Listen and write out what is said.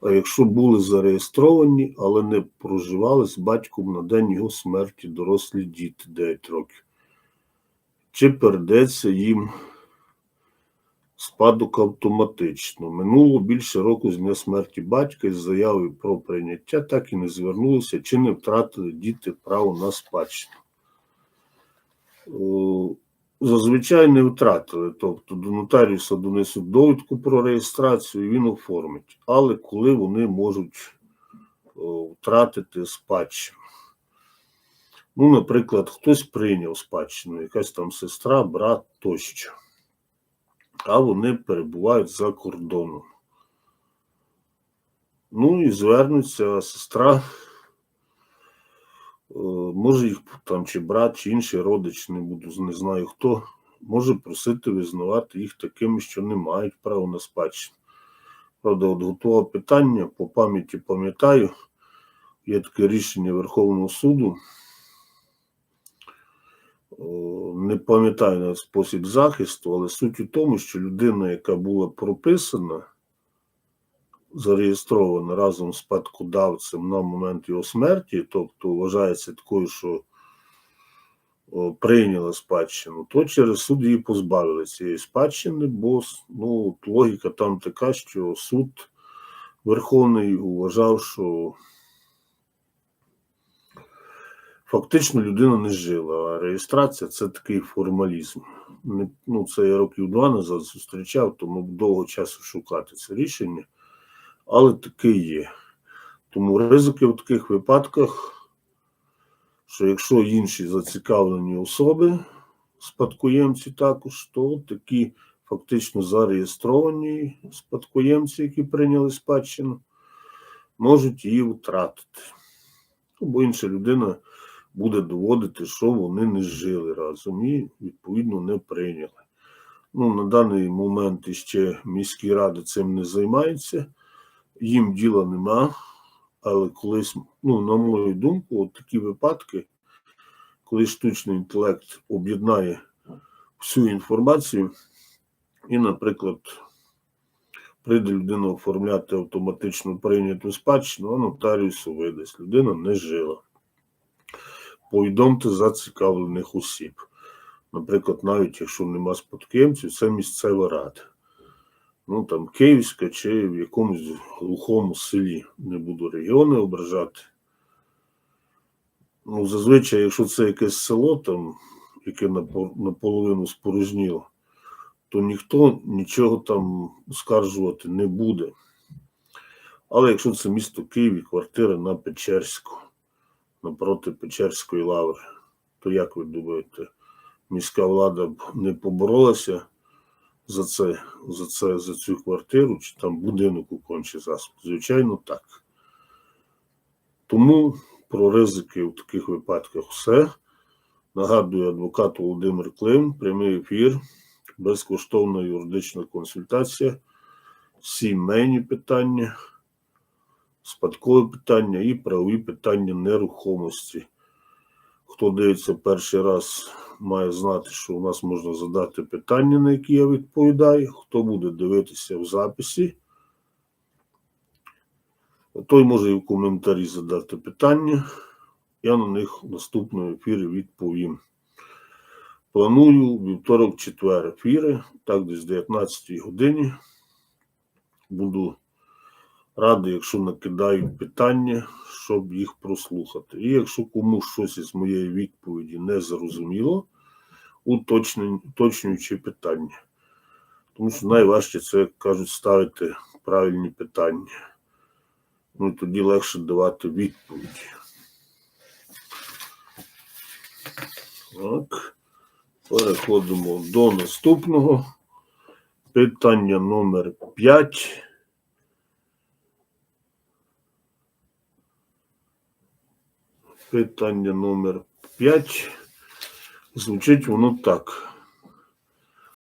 А якщо були зареєстровані, але не проживали з батьком на день його смерті дорослі діти 9 років, чи передається їм спадок автоматично? Минуло більше року з дня смерті батька із заявою про прийняття, так і не звернулися, чи не втратили діти право на спадщину. Зазвичай не втратили, тобто до нотаріуса донесуть довідку про реєстрацію, і він оформить. Але коли вони можуть втратити спадщину? Ну, наприклад, хтось прийняв спадщину, якась там сестра, брат тощо, а вони перебувають за кордоном. Ну і звернуться сестра, може їх там чи брат, чи інший родич, не буду, не знаю хто, може просити визнавати їх такими, що не мають права на спадщину. Правда, от готував питання, по пам'яті пам'ятаю, є таке рішення Верховного суду. Не пам'ятаю навіть спосіб захисту, але суть у тому, що людина, яка була прописана, зареєстрована разом з спадкодавцем на момент його смерті, тобто вважається такою, що прийняла спадщину, то через суд її позбавили цієї спадщини, бо ну, логіка там така, що суд Верховний вважав, що фактично людина не жила, а реєстрація це такий формалізм. Ну, це я років два назад зустрічав, тому довго часу шукати це рішення, але таке є. Тому ризики в таких випадках, що якщо інші зацікавлені особи, спадкоємці також, то такі фактично зареєстровані спадкоємці, які прийняли спадщину, можуть її втратити. Бо інша людина буде доводити, що вони не жили разом і, відповідно, не прийняли. Ну, на даний момент іще міські ради цим не займаються, їм діла нема, але колись, ну, на мою думку, от такі випадки, коли штучний інтелект об'єднає всю інформацію, і, наприклад, прийде людина оформляти автоматично прийняту спадщину, а нотаріусу видасть. Людина не жила. Повідомте зацікавлених осіб. Наприклад, навіть якщо нема спадкоємців, це місцева рада. Ну там Київська чи в якомусь глухому селі, не буду регіони ображати. Ну, зазвичай, якщо це якесь село, там, яке наполовину спорожніло, то ніхто нічого там оскаржувати не буде. Але якщо це місто Київ і квартира на Печерську, напроти Печерської лаври, то як ви думаєте, міська влада б не поборолася за це, за це, за цю квартиру, чи там будинок у конче засоб? Звичайно, так. Тому про ризики в таких випадках все. Нагадую, адвокат Володимир Клим, прямий ефір, безкоштовна юридична консультація, сімейні питання, спадкові питання і правові питання нерухомості. Хто дивиться перший раз, має знати, що у нас можна задати питання, на які я відповідаю. Хто буде дивитися в записі, той може і в коментарі задати питання. Я на них в наступному ефірі відповім. Планую вівторок, четвер ефіри, так десь 19 годині. Буду радий, якщо накидають питання, щоб їх прослухати. І якщо комусь щось із моєї відповіді не зрозуміло, уточнюючи питання. Тому що найважче це, як кажуть, ставити правильні питання. Ну і тоді легше давати відповіді. Так. Переходимо до наступного. Питання номер 5. Питання номер 5. Звучить воно так.